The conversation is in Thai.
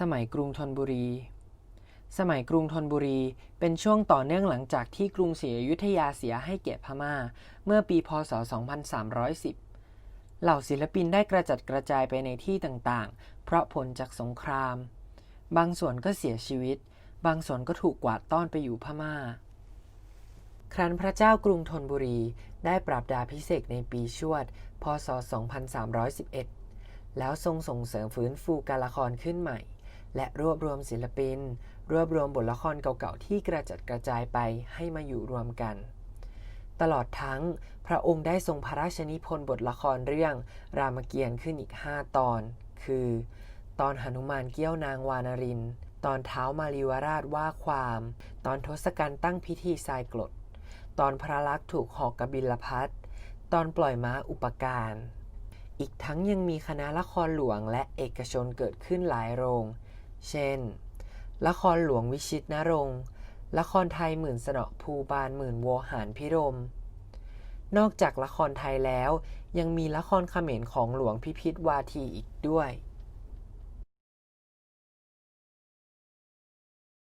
สมัยกรุงธนบุรี สมัยกรุงธนบุรี เป็นช่วงต่อเนื่องหลังจากที่กรุงศรีอยุธยาเสียให้แก่พม่า เมื่อปีพศ 2310 เหล่าศิลปินได้กระจัดกระจายไปในที่ต่างๆ เพราะผลจากสงคราม บางส่วนก็เสียชีวิต บางส่วนก็ถูกกวาดต้อนไปอยู่พม่า ครั้นพระเจ้ากรุงธนบุรีได้ปราบดาพิเศษในปีชวด พศ 2311แล้วทรงส่งเสริมฟื้นฟูการละครขึ้นใหม่ และรวบรวมศิลปิน รวบรวมบทละครเก่าๆที่กระจัดกระจายไปให้มาอยู่รวมกัน ตลอดทั้งพระองค์ได้ทรงพระราชนิพนธ์บทละครเรื่อง รามเกียรติ์ขึ้นอีก 5 ตอน คือ ตอนหนุมานเกี้ยวนางวานริน ตอนเท้ามารีวราชว่าความ ตอนทศกัณฐ์ตั้งพิธีทรายกรดตอนพระลักษมณ์ถูกหอกกบิลพัทตอนปล่อยม้าอุปการอีกทั้งยังมีคณะละครหลวงและเอกชนเกิดขึ้นหลายโรง เช่น ละครหลวงวิชิตนรงค์ละครไทยหมื่นสนอภูบาลหมื่นโวหารพิรม นอกจากละครไทยแล้ว ยังมีละครเขมรของหลวงพิพิธวาทีอีกด้วย